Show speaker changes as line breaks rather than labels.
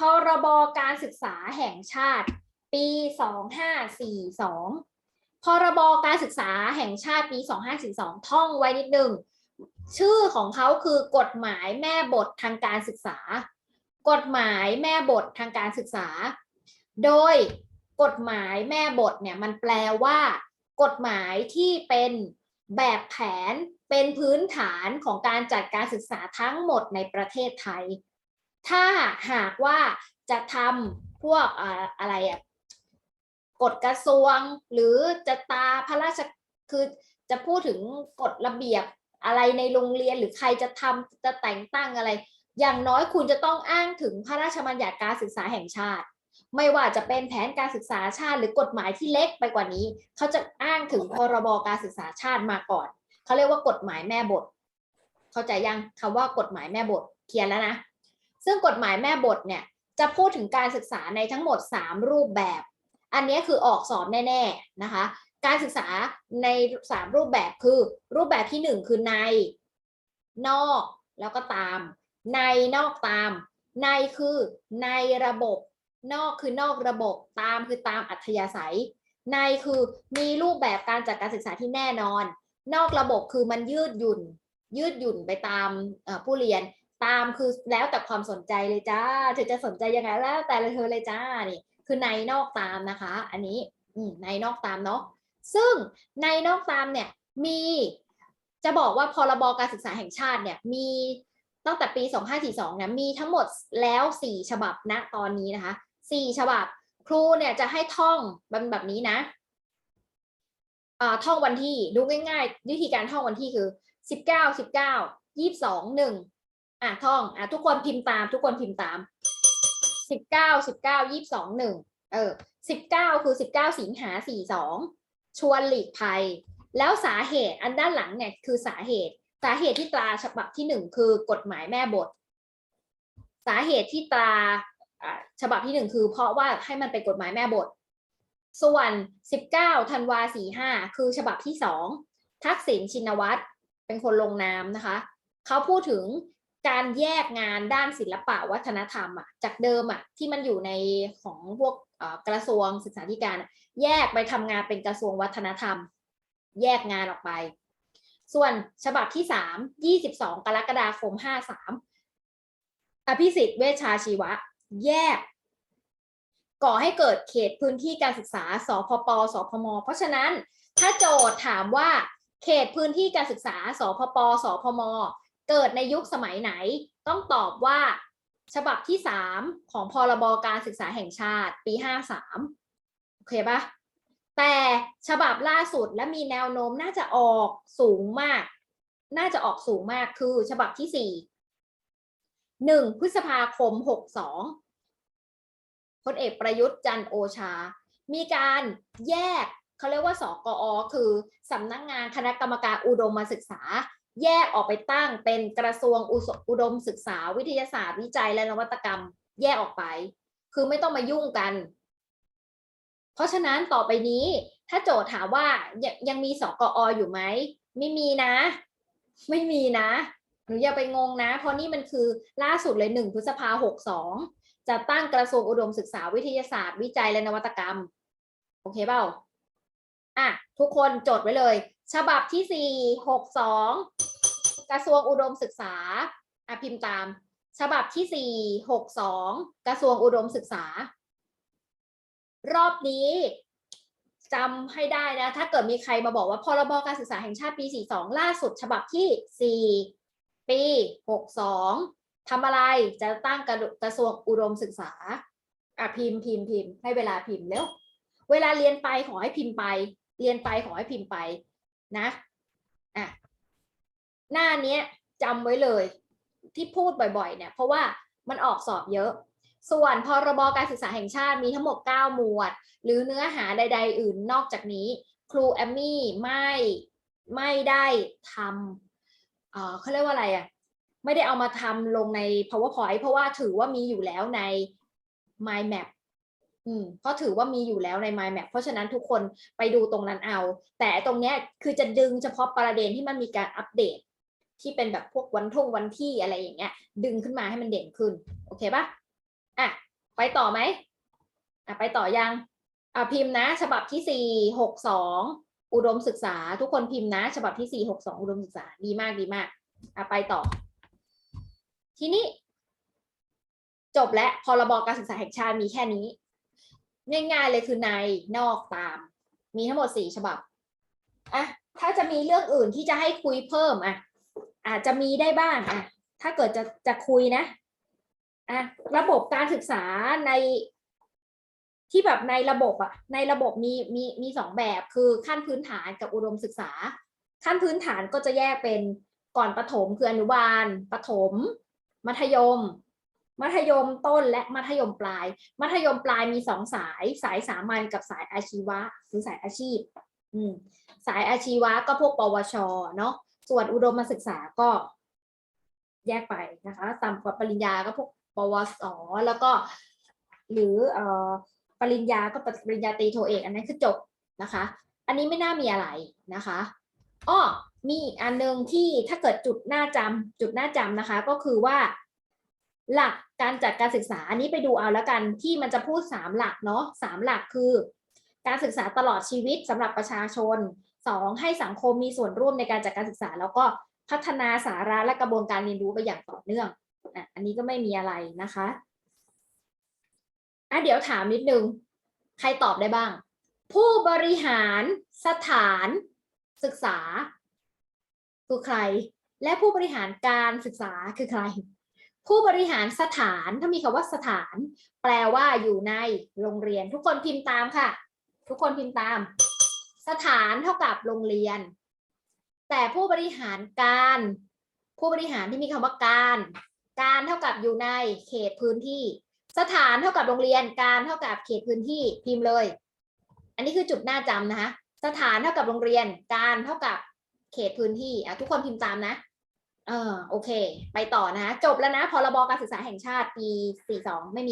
พรบการศึกษาแห่งชาติ ปี 2542 พรบการศึกษาแห่งชาติปี 2542 ท่องไว้นิดหนึ่ง ชื่อของเขาคือกฎหมายแม่บททางการศึกษา กฎหมายแม่บททางการศึกษา โดยกฎหมายแม่บทเนี่ยมันแปลว่า กฎหมายที่เป็นแบบแผนเป็นพื้นฐานของการจัดการศึกษาทั้งหมดในประเทศไทย ถ้าหากว่าจะทำพวกอะไรอะกฎกระทรวงหรือจะตาพระราชคือจะพูดถึงกฎระเบียบอะไรในโรงเรียนหรือใครจะทำจะแต่งตั้งอะไร อย่างน้อยคุณจะต้องอ้างถึงพระราชบัญญัติการศึกษาแห่งชาติ ไม่ว่าจะเป็นแผนการศึกษาชาติ หรือกฎหมายที่เล็กไปกว่านี้ เขาจะอ้างถึงพรบการศึกษาชาติมาก่อน เขาเรียกว่ากฎหมายแม่บท เข้าใจยังคำว่ากฎหมายแม่บทเคลียร์แล้วนะ ซึ่งกฎหมายแม่บทเนี่ยจะพูดถึงการศึกษาในทั้งหมด 3 รูปแบบ อันนี้คือออกสอบแน่ๆนะคะ การศึกษาใน 3 รูปแบบคือ รูปแบบที่ 1 คือใน นอกแล้วก็ตาม ในนอกตาม ในคือในระบบ นอกคือนอกระบบ ตามคือตามอัธยาศัย ในคือมีรูปแบบการจัดการศึกษาที่แน่นอน นอกระบบคือมันยืดหยุ่น ยืดหยุ่นไปตามผู้เรียน ตามคือแล้วแต่ความสนใจเลยจ้าเธอจะสนใจยังไงแล้วแต่เธอเลยจ้านี่คือในนอกตามนะคะ อันนี้อืในนอกตามเนาะซึ่งในนอกตามเนี่ยมีจะบอกว่าพรบการศึกษาแห่งชาติเนี่ยมีตั้งแต่ปี 2542เนี่ยมีทั้งหมดแล้ว 4 ฉบับณตอนนี้นะคะ 4 ฉบับ ครูเนี่ยจะให้ท่องแบบนี้นะอ่าท่องวันที่ดูง่ายๆ วิธีการท่องวันที่คือ 19 19 22 1 อะท่องอะทุกคนพิมพ์ตาม ทุกคนพิมพ์ตามสิบเก้าสิบเก้ายี่สองหนึ่งเออสิบเก้าคือสิบเก้าสิงหาสี่สองชวนหลีกภัย แล้วสาเหตุอันด้านหลังเนี่ยคือสาเหตุ สาเหตุที่ตราฉบับที่หนึ่งคือกฎหมายแม่บท สาเหตุที่ตราอ่าฉบับที่หนึ่งคือ เพราะว่าให้มันเป็นกฎหมายแม่บท ส่วนสิบเก้าธันวาสี่ห้าคือฉบับที่สองทักษิณชินวัตรเป็นคนลงนามนะคะ เขาพูดถึง การแยกงานด้านศิลปะวัฒนธรรมอะจากเดิมอะที่มันอยู่ในของพวกกระทรวงศึกษาธิการ แยกไปทำงานเป็นกระทรวงวัฒนธรรม แยกงานออกไป ส่วนฉบับที่สามยี่สิบสองกรกฎาคมห้าสามอภิสิทธิ์เวชาชีวะ แยก ก่อให้เกิดเขตพื้นที่การศึกษาสพปสพม เพราะฉะนั้นถ้าโจทย์ถามว่าเขตพื้นที่การศึกษาสพปสพม เกิดในยุคสมัยไหน ต้องตอบว่า ฉบับที่สามของพรบการศึกษาแห่งชาติปีห้าสามโอเคปะแต่ฉบับล่าสุดและมีแนวโน้มน่าจะออกสูงมาก น่าจะออกสูงมากคือฉบับที่สี่หนึ่งพฤษภาคมหกสองพลเอกประยุทธ์จันทร์โอชา มีการแยกเขาเรียกว่าสกอคือสำนักงานคณะกรรมการอุดมศึกษา แยกออกไปตั้งเป็นกระทรวงอุอุดมศึกษาวิทยาศาสตร์วิจัยและนวัตกรรม แยกออกไป คือไม่ต้องมายุ่งกัน เพราะฉะนั้นต่อไปนี้ ถ้าโจทย์ถามว่ายังยังมีสกออยู่ไหมไม่มีนะ ไม่มีนะหนูอย่าไปงงนะ เพราะนี่มันคือล่าสุดเลยหนึ่งพฤษภาหกสองจะตั้งกระทรวงอุดมศึกษาวิทยาศาสตร์ วิจัยและนวัตกรรม โอเคเปล่าอะทุกคนจดไว้เลย ฉบับที่สี่หกสอง กระทรวงอุดมศึกษาอะพิมพ์ตาม ฉบับที่สี่หกสองกระทรวงอุดมศึกษา รอบนี้จำให้ได้นะ ถ้าเกิดมีใครมาบอกว่าพรบการศึกษาแห่งชาติปี 42 ล่าสุด ฉบับที่ 4 ปี 62ทำอะไรจะตั้งกระกระทรวงอุดมศึกษาอะพิมพ์พิมพ์พิมพ์ให้เวลาพิมพ์เร็วเวลาเรียนไปขอให้พิมพ์ไป เรียนไปขอให้พิมพ์ไปนะอะ หน้าเนี้ยจำไว้เลยที่พูดบ่อยๆเนี่ยเพราะว่ามันออกสอบเยอะ ส่วนพรบการศึกษาแห่งชาติมีทั้งหมด 9 หมวด หรือเนื้อหาใด ๆ อื่นนอกจากนี้ ครูแอมมี่ไม่ไม่ได้ทำเอ่อเขาเรียกว่าอะไรอะไม่ได้เอามาทำลงใน powerpoint เพราะว่าถือว่ามีอยู่แล้วใน mind map อืมเพราะถือว่ามีอยู่แล้วใน mind map เพราะฉะนั้นทุกคนไปดูตรงนั้นเอา แต่ตรงเนี้ยคือจะดึงเฉพาะประเด็นที่มันมีการอัปเดต ที่เป็นแบบพวกวันท่งวันที่อะไรอย่างเงี้ย ดึงขึ้นมาให้มันเด่นขึ้น โอเคปะอะไปต่อไหมอะไปต่อยังอะพิมพ์นะ ฉบับที่สี่หกสองอุดมศึกษา ทุกคนพิมพ์นะ ฉบับที่สี่หกสองอุดมศึกษาดีมากดีมากอะไปต่อ ทีนี้ จบและพรบการศึกษาแห่งชาติมีแค่นี้ ง่ายๆเลยคือในนอกตาม มีทั้งหมดสี่ฉบับอะถ้าจะมีเรื่องอื่นที่จะให้คุยเพิ่มอะ อาจจะมีได้บ้างอะถ้าเกิดจะจะคุยนะอะระบบการศึกษาในที่แบบในระบบอะในระบบมีมีมีสองแบบคือขั้นพื้นฐานกับอุดมศึกษา ขั้นพื้นฐานก็จะแยกเป็นก่อนประถมคืออนุบาลประถม มัธยม มัธยมต้นและมัธยมปลาย มัธยมปลายมีสองสายสายสามัญกับสายอาชีวะหรือสายอาชีพ อืมสายอาชีวะก็พวกปวชเนาะ ส่วนอุดมศึกษาก็แยกไปนะคะตามกับปริญญาก็พวกปวส แล้วก็ หรือเอ่อปริญญาก็ปริญญาตรีโทเอก อันนั้นคือจบนะคะ อันนี้ไม่น่ามีอะไรนะคะอ้อมีอันหนึ่งที่ถ้าเกิดจุดหน้าจำจุดหน้าจำนะคะ ก็คือว่า หลักการจัดการศึกษาอันนี้ไปดูเอาแล้วกันที่มันจะพูดสามหลักเนาะสามหลักคือ การศึกษาตลอดชีวิตสำหรับประชาชน สองให้สังคมมีส่วนร่วมในการจัดการศึกษา แล้วก็พัฒนาสาระและกระบวนการเรียนรู้ไปอย่างต่อเนื่องอะอันนี้ก็ไม่มีอะไรนะคะอะเดี๋ยวถามนิดนึง ใครตอบได้บ้าง ผู้บริหารสถานศึกษา คือใคร และผู้บริหารการศึกษาคือใคร ผู้บริหารสถานถ้ามีคำว่าสถาน แปลว่าอยู่ในโรงเรียน ทุกคนพิมพ์ตามค่ะ ทุกคนพิมพ์ตาม สถานเท่ากับโรงเรียน แต่ผู้บริหารการ ผู้บริหารที่มีคำว่าการ การเท่ากับอยู่ในเขตพื้นที่ สถานเท่ากับโรงเรียนการเท่ากับเขตพื้นที่พิมพ์เลย อันนี้คือจุดหน้าจำนะคะ สถานเท่ากับโรงเรียนการเท่ากับเขตพื้นที่อะทุกคนพิมพ์ตามนะเออโอเค ไปต่อนะคะจบแล้วนะพรบการศึกษาแห่งชาติปี 42 ไม่มี